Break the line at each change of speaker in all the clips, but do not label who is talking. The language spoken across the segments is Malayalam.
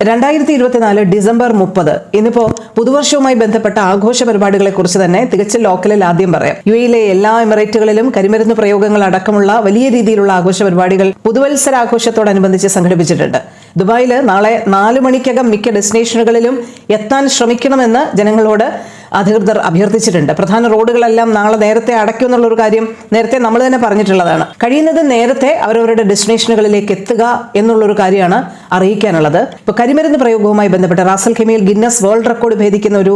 രണ്ടായിരത്തി ഇരുപത്തിനാല് ഡിസംബർ മുപ്പത്. ഇന്നിപ്പോ പുതുവർഷവുമായി ബന്ധപ്പെട്ട ആഘോഷ പരിപാടികളെ കുറിച്ച് തന്നെ തികച്ചും ലോക്കലിൽ ആദ്യം പറയാം. യു എയിലെ എല്ലാ എമിറേറ്റുകളിലും കരിമരുന്ന് പ്രയോഗങ്ങൾ അടക്കമുള്ള വലിയ രീതിയിലുള്ള ആഘോഷ പരിപാടികൾ പുതുവത്സരാഘോഷത്തോടനുബന്ധിച്ച് സംഘടിപ്പിച്ചിട്ടുണ്ട്. ദുബായിൽ നാളെ നാല് മണിക്കകം മിക്ക ഡെസ്റ്റിനേഷനുകളിലും എത്താൻ ശ്രമിക്കണമെന്ന് ജനങ്ങളോട് അധികൃതർ അഭ്യർത്ഥിച്ചിട്ടുണ്ട്. പ്രധാന റോഡുകളെല്ലാം നാളെ നേരത്തെ അടയ്ക്കും എന്നുള്ളൊരു കാര്യം നേരത്തെ നമ്മൾ തന്നെ പറഞ്ഞിട്ടുള്ളതാണ്. കഴിയുന്നത് നേരത്തെ അവരവരുടെ ഡെസ്റ്റിനേഷനുകളിലേക്ക് എത്തുക എന്നുള്ളൊരു കാര്യമാണ് അറിയിക്കാനുള്ളത്. ഇപ്പോൾ കരിമരുന്ന് പ്രയോഗവുമായി ബന്ധപ്പെട്ട് റാസൽ ഖെമിയിൽ ഗിന്നസ് വേൾഡ് റെക്കോർഡ് ഭേദിക്കുന്ന ഒരു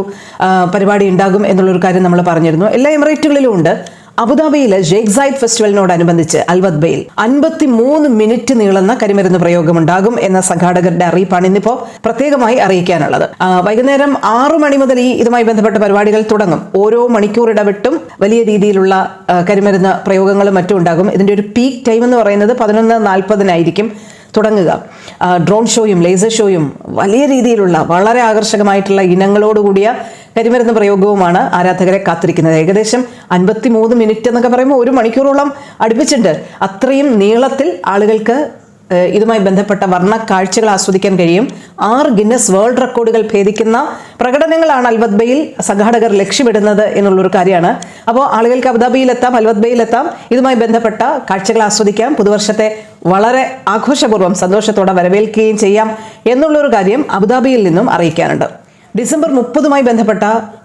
പരിപാടി ഉണ്ടാകും എന്നുള്ളൊരു കാര്യം നമ്മൾ പറഞ്ഞിരുന്നു. എല്ലാ എമിറേറ്റുകളിലും ഉണ്ട്. അബുദാബിയിലെ ജേക്സൈഡ് ഫെസ്റ്റിവലിനോടനുബന്ധിച്ച് അൽവദ്ബയിൽ അൻപത്തി മൂന്ന് മിനിറ്റ് നീളുന്ന കരിമരുന്ന് പ്രയോഗമുണ്ടാകും എന്ന സംഘാടകരുടെ അറിയിപ്പാണ് ഇന്നിപ്പോ പ്രത്യേകമായി അറിയിക്കാനുള്ളത്. വൈകുന്നേരം ആറു മണി മുതൽ ഈ ഇതുമായി ബന്ധപ്പെട്ട പരിപാടികൾ തുടങ്ങും. ഓരോ മണിക്കൂർ ഇടവിട്ടും വലിയ രീതിയിലുള്ള കരിമരുന്ന് പ്രയോഗങ്ങളും മറ്റും ഉണ്ടാകും. ഇതിന്റെ ഒരു പീക്ക് ടൈം എന്ന് പറയുന്നത് പതിനൊന്ന് നാൽപ്പതിനായിരിക്കും തുടങ്ങുക. ഡ്രോൺ ഷോയും ലേസർ ഷോയും വലിയ രീതിയിലുള്ള വളരെ ആകർഷകമായിട്ടുള്ള ഇനങ്ങളോടുകൂടിയ കരിമരുന്ന് പ്രയോഗവുമാണ് ആരാധകരെ കാത്തിരിക്കുന്നത്. ഏകദേശം അൻപത്തി മൂന്ന് മിനിറ്റ് എന്നൊക്കെ പറയുമ്പോൾ ഒരു മണിക്കൂറോളം അടുപ്പിച്ചിട്ടുണ്ട്. അത്രയും നീളത്തിൽ ആളുകൾക്ക് ഇതുമായി ബന്ധപ്പെട്ട വർണ കാഴ്ചകൾ ആസ്വദിക്കാൻ കഴിയും. ആറ് ഗിന്നസ് വേൾഡ് റെക്കോർഡുകൾ ഭേദിക്കുന്ന പ്രകടനങ്ങളാണ് അൽവത് ബയിൽ സംഘാടകർ ലക്ഷ്യമിടുന്നത് എന്നുള്ളൊരു കാര്യമാണ്. അപ്പോൾ ആളുകൾക്ക് അബുദാബിയിലെത്താം അൽവത് ബയിലെത്താം. ഇതുമായി ബന്ധപ്പെട്ട കാഴ്ചകൾ ആസ്വദിക്കാം. പുതുവർഷത്തെ വളരെ ആഘോഷപൂർവം സന്തോഷത്തോടെ വരവേൽക്കുകയും ചെയ്യാം എന്നുള്ളൊരു കാര്യം അബുദാബിയിൽ നിന്നും അറിയിക്കാനുണ്ട്. ഡിസംബർ മുപ്പതുമായി ബന്ധപ്പെട്ട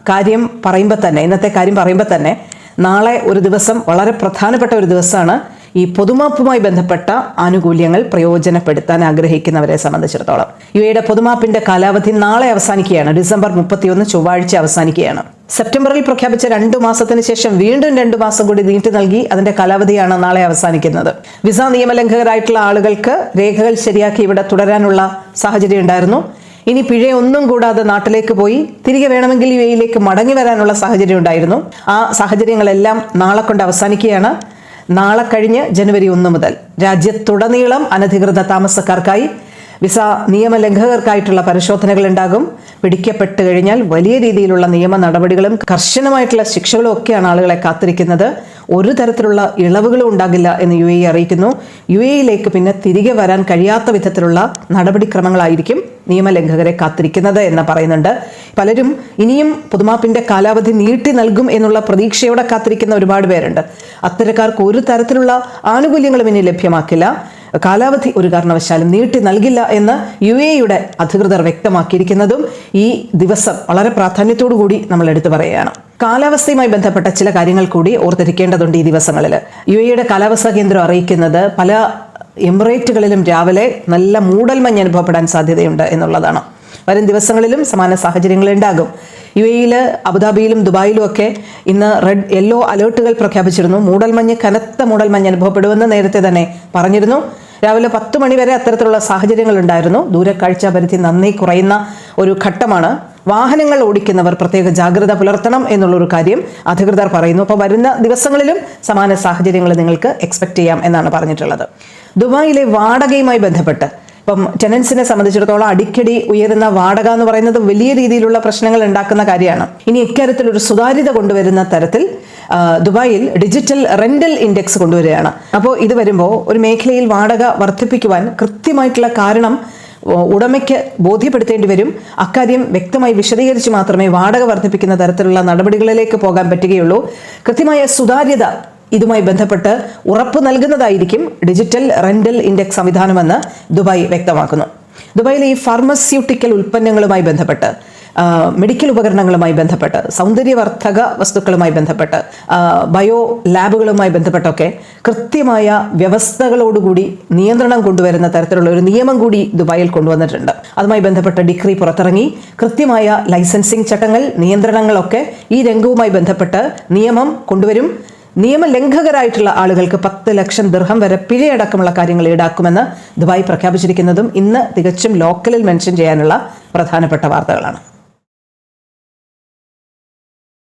കാര്യം പറയുമ്പോൾ തന്നെ ഇന്നത്തെ കാര്യം പറയുമ്പോൾ തന്നെ നാളെ ഒരു ദിവസം വളരെ പ്രധാനപ്പെട്ട ഒരു ദിവസമാണ് ഈ പൊതുമാപ്പുമായി ബന്ധപ്പെട്ട ആനുകൂല്യങ്ങൾ പ്രയോജനപ്പെടുത്താൻ ആഗ്രഹിക്കുന്നവരെ സംബന്ധിച്ചിടത്തോളം. ഇവയുടെ പൊതുമാപ്പിന്റെ കാലാവധി നാളെ അവസാനിക്കുകയാണ് ഡിസംബർ മുപ്പത്തിയൊന്ന് ചൊവ്വാഴ്ച അവസാനിക്കുകയാണ്. സെപ്റ്റംബറിൽ പ്രഖ്യാപിച്ച രണ്ടു മാസത്തിന് ശേഷം വീണ്ടും രണ്ടു മാസം കൂടി നീട്ടി നൽകി അതിന്റെ കാലാവധിയാണ് നാളെ അവസാനിക്കുന്നത്. വിസ നിയമലംഘകരായിട്ടുള്ള ആളുകൾക്ക് രേഖകൾ ശരിയാക്കി ഇവിടെ തുടരാനുള്ള സാഹചര്യം ഉണ്ടായിരുന്നു ഇനി പിഴയൊന്നും കൂടാതെ നാട്ടിലേക്ക് പോയി തിരികെ വേണമെങ്കിൽ യു എയിലേക്ക് മടങ്ങി വരാനുള്ള സാഹചര്യം ഉണ്ടായിരുന്നു. ആ സാഹചര്യങ്ങളെല്ലാം നാളെ കൊണ്ട് അവസാനിക്കുകയാണ്. നാളെ കഴിഞ്ഞ് ജനുവരി ഒന്ന് മുതൽ. രാജ്യത്തുടനീളം അനധികൃത താമസക്കാർക്കായി വിസ നിയമലംഘകർക്കായിട്ടുള്ള പരിശോധനകൾ ഉണ്ടാകും പിടിക്കപ്പെട്ടു കഴിഞ്ഞാൽ വലിയ രീതിയിലുള്ള നിയമ നടപടികളും കർശനമായിട്ടുള്ള ശിക്ഷകളും ഒക്കെയാണ് ആളുകളെ കാത്തിരിക്കുന്നത്. ഒരു തരത്തിലുള്ള ഇളവുകളും ഉണ്ടാകില്ല എന്ന് യു എ അറിയിക്കുന്നു. യു എയിലേക്ക് പിന്നെ തിരികെ വരാൻ കഴിയാത്ത വിധത്തിലുള്ള നടപടിക്രമങ്ങളായിരിക്കും നിയമലംഘകരെ കാത്തിരിക്കുന്നത് എന്ന് പറയുന്നുണ്ട്. പലരും ഇനിയും പുതുമാപ്പിന്റെ കാലാവധി നീട്ടി നൽകും എന്നുള്ള പ്രതീക്ഷയോടെ കാത്തിരിക്കുന്ന ഒരുപാട് പേരുണ്ട്. അത്തരക്കാർക്ക് ഒരു തരത്തിലുള്ള ആനുകൂല്യങ്ങളും ഇനി ലഭ്യമാക്കില്ല. കാലാവധി ഒരു കാരണവശാലും നീട്ടി നൽകില്ല എന്ന് യു യുടെ അധികൃതർ വ്യക്തമാക്കിയിരിക്കുന്നതും ഈ ദിവസം വളരെ പ്രാധാന്യത്തോടു കൂടി നമ്മൾ എടുത്തു പറയുകയാണ്. കാലാവസ്ഥയുമായി ബന്ധപ്പെട്ട ചില കാര്യങ്ങൾ കൂടി ഓർത്തിരിക്കേണ്ടതുണ്ട് ഈ ദിവസങ്ങളിൽ. യു എയുടെ കാലാവസ്ഥാ കേന്ദ്രം അറിയിക്കുന്നത് പല എമിറേറ്റുകളിലും രാവിലെ നല്ല മൂടൽമഞ്ഞ് അനുഭവപ്പെടാൻ സാധ്യതയുണ്ട് എന്നുള്ളതാണ്. വരും ദിവസങ്ങളിലും സമാന സാഹചര്യങ്ങൾ ഉണ്ടാകും. യു എയിൽ അബുദാബിയിലും ദുബായിലും ഒക്കെ ഇന്ന് റെഡ് യെല്ലോ അലേർട്ടുകൾ പ്രഖ്യാപിച്ചിരുന്നു. മൂടൽമഞ്ഞ് കനത്ത മൂടൽമഞ്ഞ് അനുഭവപ്പെടുമെന്ന് നേരത്തെ തന്നെ പറഞ്ഞിരുന്നു. രാവിലെ പത്ത് മണിവരെ അത്തരത്തിലുള്ള സാഹചര്യങ്ങൾ ഉണ്ടായിരുന്നു. ദൂരക്കാഴ്ച പരിധി നന്ദി കുറയുന്ന ഒരു ഘട്ടമാണ്. വാഹനങ്ങൾ ഓടിക്കുന്നവർ പ്രത്യേക ജാഗ്രത പുലർത്തണം എന്നുള്ള ഒരു കാര്യം അധികൃതർ പറയുന്നു. അപ്പോൾ വരുന്ന ദിവസങ്ങളിലും സമാന സാഹചര്യങ്ങൾ നിങ്ങൾക്ക് എക്സ്പെക്ട് ചെയ്യാം എന്നാണ് പറഞ്ഞിട്ടുള്ളത്. ദുബായിലെ വാടകയുമായി ബന്ധപ്പെട്ട് ഇപ്പം ടെനൻസിനെ സംബന്ധിച്ചിടത്തോളം അടിക്കടി ഉയരുന്ന വാടക എന്ന് പറയുന്നത് വലിയ രീതിയിലുള്ള പ്രശ്നങ്ങൾ ഉണ്ടാക്കുന്ന കാര്യമാണ്. ഇനി ഇക്കാര്യത്തിൽ ഒരു സുതാര്യത കൊണ്ടുവരുന്ന തരത്തിൽ ദുബായിൽ ഡിജിറ്റൽ റെന്റൽ ഇൻഡെക്സ് കൊണ്ടുവരികയാണ്. അപ്പോൾ ഇത് വരുമ്പോൾ ഒരു മേഖലയിൽ വാടക വർദ്ധിപ്പിക്കുവാൻ കൃത്യമായിട്ടുള്ള കാരണം ഉടമയ്ക്ക് ബോധ്യപ്പെടുത്തേണ്ടി വരും. അക്കാര്യം വ്യക്തമായി വിശദീകരിച്ച് മാത്രമേ വാടക വർദ്ധിപ്പിക്കുന്ന തരത്തിലുള്ള നടപടികളിലേക്ക് പോകാൻ പറ്റുകയുള്ളൂ. കൃത്യമായ സുതാര്യത ഇതുമായി ബന്ധപ്പെട്ട് ഉറപ്പ് നൽകുന്നതായിരിക്കും ഡിജിറ്റൽ റെന്റൽ ഇൻഡെക്സ് സംവിധാനമെന്ന് ദുബായ് വ്യക്തമാക്കുന്നു. ദുബായിലെ ഈ ഫാർമസ്യൂട്ടിക്കൽ ഉൽപ്പന്നങ്ങളുമായി ബന്ധപ്പെട്ട് മെഡിക്കൽ ഉപകരണങ്ങളുമായി ബന്ധപ്പെട്ട് സൗന്ദര്യവർദ്ധക വസ്തുക്കളുമായി ബന്ധപ്പെട്ട് ബയോ ലാബുകളുമായി ബന്ധപ്പെട്ടൊക്കെ കൃത്യമായ വ്യവസ്ഥകളോടുകൂടി നിയന്ത്രണം കൊണ്ടുവരുന്ന തരത്തിലുള്ള ഒരു നിയമം കൂടി ദുബായിൽ കൊണ്ടുവന്നിട്ടുണ്ട്. അതുമായി ബന്ധപ്പെട്ട ഡിഗ്രി പുറത്തിറങ്ങി കൃത്യമായ ലൈസൻസിംഗ് ചട്ടങ്ങൾ നിയന്ത്രണങ്ങളൊക്കെ ഈ രംഗവുമായി ബന്ധപ്പെട്ട് നിയമം കൊണ്ടുവരും. നിയമലംഘകരായിട്ടുള്ള ആളുകൾക്ക് പത്ത് ലക്ഷം ദൃഹം വരെ പിഴയടക്കമുള്ള കാര്യങ്ങൾ ഈടാക്കുമെന്ന് ദുബായ് പ്രഖ്യാപിച്ചിരിക്കുന്നതും ഇന്ന് തികച്ചും ലോക്കലിൽ മെൻഷൻ ചെയ്യാനുള്ള പ്രധാനപ്പെട്ട വാർത്തകളാണ്.